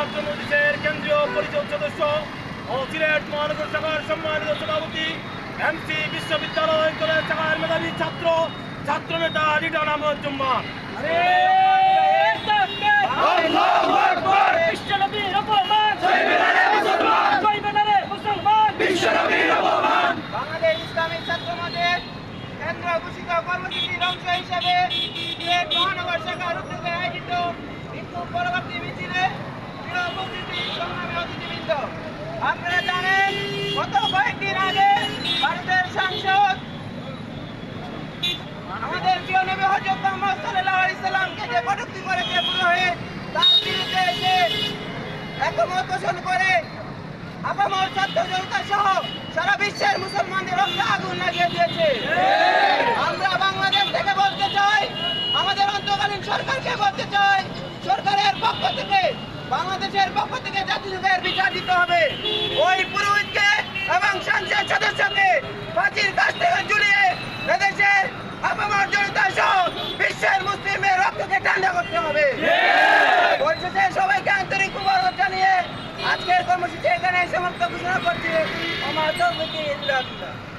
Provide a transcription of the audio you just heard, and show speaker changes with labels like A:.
A: ছাত্র মজলিসের কেন্দ্রীয় পরিষদ সদস্য ও সিলেট মহানগর শাখার সম্মানিত সভাপতি এমসি বিশ্ববিদ্যালয় কলেজ শাখার মেধাবী ছাত্র ছাত্র নেতা রিটার্ন আহমদ জুম্মান
B: বাংলাদেশ ইসলামী ছাত্র মধ্যে কেন্দ্র ঘোষিত কর্মসূচির অংশ হিসেবে গত কয়েকদিন আগে ভারতের সাংসদ আমাদের প্রিয় নবী হজরত মোহাম্মদ সাল্লাল্লাহু আলাইহি সাল্লামকে যে কটূক্তি করেছে পুরো হয়ে তার বিরুদ্ধে এসে একমত পোষণ করে আপামর ছাত্র জনতা সহ সারা বিশ্বের মুসলমানদের রক্তে আগুন লাগিয়ে দিয়েছে। আমরা বাংলাদেশ থেকে বলতে চাই আমাদের অন্তকালীন সরকারকে বলতে চাই সরকারের পক্ষ থেকে বাংলাদেশের পক্ষ থেকে জাতিযুগের বিচার দিতে হবে। ওই Kamu sejahteraan sama kita.